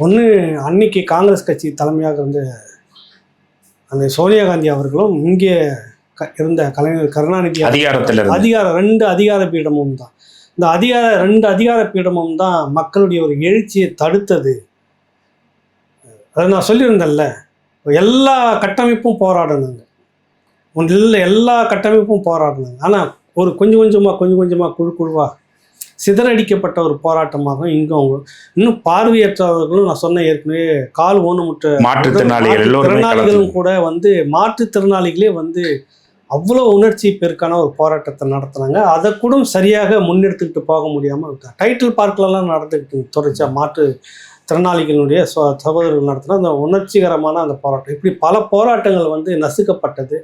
ஒன்று அன்னைக்கு காங்கிரஸ் கட்சி தலைமையாக இருந்த அந்த சோனியா காந்தி அவர்களும் இங்கே க- இருந்த கலைஞர் கருணாநிதி அதிகாரத்துல இருந்து அதிகார ரெண்டு அதிகார பீடமும் தான். இந்த அதிகார ரெண்டு அதிகார பீடமும் தான் மக்களுடைய ஒரு எழுச்சியை தடுத்தது. அதை நான் சொல்லியிருந்தேன்ல எல்லா கட்டமைப்பும் போராடினாங்க. ஒன்றில் எல்லா கட்டமைப்பும் போராடினாங்க. ஆனால் ஒரு கொஞ்சம் கொஞ்சமாக கொஞ்சம் கொஞ்சமாக குழு குழுவாக சிதறடிக்கப்பட்ட ஒரு போராட்டமாக இங்கும் அவங்க இன்னும் பார்வையற்றவர்களும் நான் சொன்ன ஏற்கனவே கால் ஊனமுற்ற மாற்றுத்திறனாளிகள் திறனாளிகளும் கூட வந்து மாற்றுத்திறனாளிகளே வந்து அவ்வளோ உணர்ச்சி பெருக்கான ஒரு போராட்டத்தை நடத்துனாங்க அதை கூட சரியாக முன்னெடுத்துக்கிட்டு போக முடியாமல் டைட்டில் பார்க்லலாம் நடந்துக்கிட்டு தொடர்ச்சியாக மாற்று திறனாளிகளுடைய சோ- சகோதரர்கள் நடத்தின அந்த உணர்ச்சிகரமான அந்த போராட்டம். இப்படி பல போராட்டங்கள் வந்து நசுக்கப்பட்டது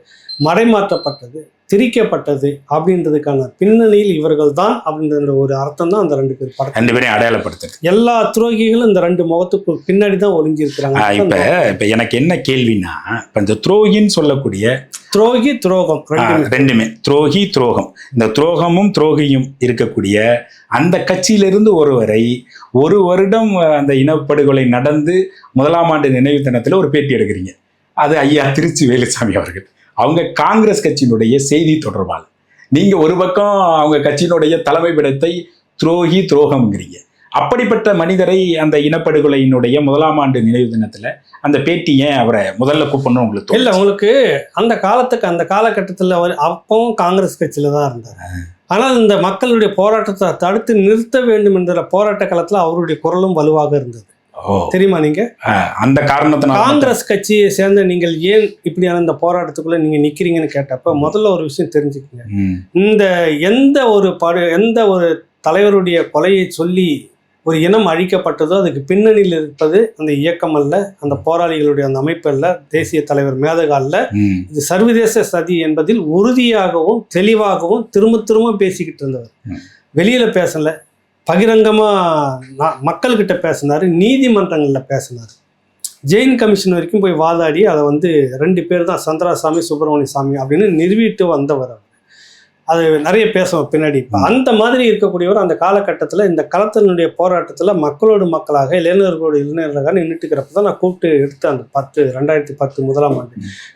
மடைமாற்றப்பட்டது திரிக்கப்பட்டது அப்படின்றதுக்கான பின்னணியில் இவர்கள் தான் அப்படின்ற ஒரு அர்த்தம் தான் அந்த ரெண்டு பேர் படம் ரெண்டு பேரையும் அடையாளப்படுத்துது எல்லா துரோகிகளும் இந்த ரெண்டு முகத்துக்கு பின்னாடி தான் ஒளிஞ்சிருக்கிறாங்க. இப்ப இப்ப எனக்கு என்ன கேள்வினா இப்ப இந்த துரோகின்னு சொல்லக்கூடிய துரோகி துரோகம் ரெண்டுமே. துரோகி துரோகம். இந்த துரோகமும் துரோகியும் இருக்கக்கூடிய அந்த கட்சியிலிருந்து ஒருவரை ஒரு வருடம் அந்த இனப்படுகொலை நடந்து முதலாம் ஆண்டு நினைவு தினத்துல ஒரு பேட்டி எடுக்கிறீங்க. அது ஐயா திருச்சி வேலுசாமி அவர்கள். அவங்க காங்கிரஸ் கட்சியினுடைய செய்தி தொடர்பாளர். நீங்க ஒரு பக்கம் அவங்க கட்சியினுடைய தலைமை பீடத்தை துரோகி துரோகம்ங்கிறீங்க. அப்படிப்பட்ட மனிதரை அந்த இனப்படுகொலையினுடைய முதலாம் ஆண்டு நினைவு தினத்துல அந்த பேட்டி ஏன் அவரை முதல்ல கூப்பிடணும் உங்களுக்கு இல்ல? உங்களுக்கு அந்த காலத்துக்கு அந்த காலகட்டத்தில் அவர் அப்பவும் காங்கிரஸ் கட்சியில தான் இருந்தார். ஆனால் இந்த மக்களுடைய போராட்டத்தை தடுத்து நிறுத்த வேண்டும் என்ற போராட்ட காலத்துல அவருடைய குரலும் வலுவாக இருந்தது. தெரியுமா நீங்க? அந்த காரணத்தினால காங்கிரஸ் கட்சியை சேர்ந்த நீங்கள் ஏன் இப்படியான இந்த போராட்டத்துக்குள்ள நீங்க நிக்கிறீங்கன்னு கேட்டப்ப முதல்ல ஒரு விஷயம் தெரிஞ்சுக்கங்க. இந்த எந்த ஒரு படு எந்த ஒரு தலைவருடைய கொலையை சொல்லி ஒரு இனம் அழிக்கப்பட்டதோ அதுக்கு பின்னணியில் இருப்பது அந்த இயக்கம் அல்ல அந்த போராளிகளுடைய அந்த அமைப்பு அல்ல தேசிய தலைவர் மேதகா அல்ல. இது சர்வதேச சதி என்பதில் உறுதியாகவும் தெளிவாகவும் திரும்ப திரும்ப பேசிக்கிட்டு இருந்தவர். வெளியில பேசல பகிரங்கமா நா- மக்கள்கிட்ட பேசினாரு நீதிமன்றங்கள்ல பேசினார். ஜெயின் கமிஷன் வரைக்கும் போய் வாதாடி அதை வந்து ரெண்டு பேர் தான் சந்திராசாமி சுப்பிரமணிய சாமி அப்படின்னு நிறுவிட்டு வந்தவர் அவர். அது நிறைய பேசுவோம் பின்னாடி. இப்ப அந்த மாதிரி இருக்கக்கூடியவர் அந்த காலகட்டத்தில் இந்த களத்தினுடைய போராட்டத்தில் மக்களோடு மக்களாக இளைஞர்களோடு இளைஞர்களாக நின்றுட்டு இருக்கிறப்ப தான் நான் கூப்பிட்டு எடுத்த அந்த பத்து ரெண்டாயிரத்தி பத்து முதலாம் ஆண்டு.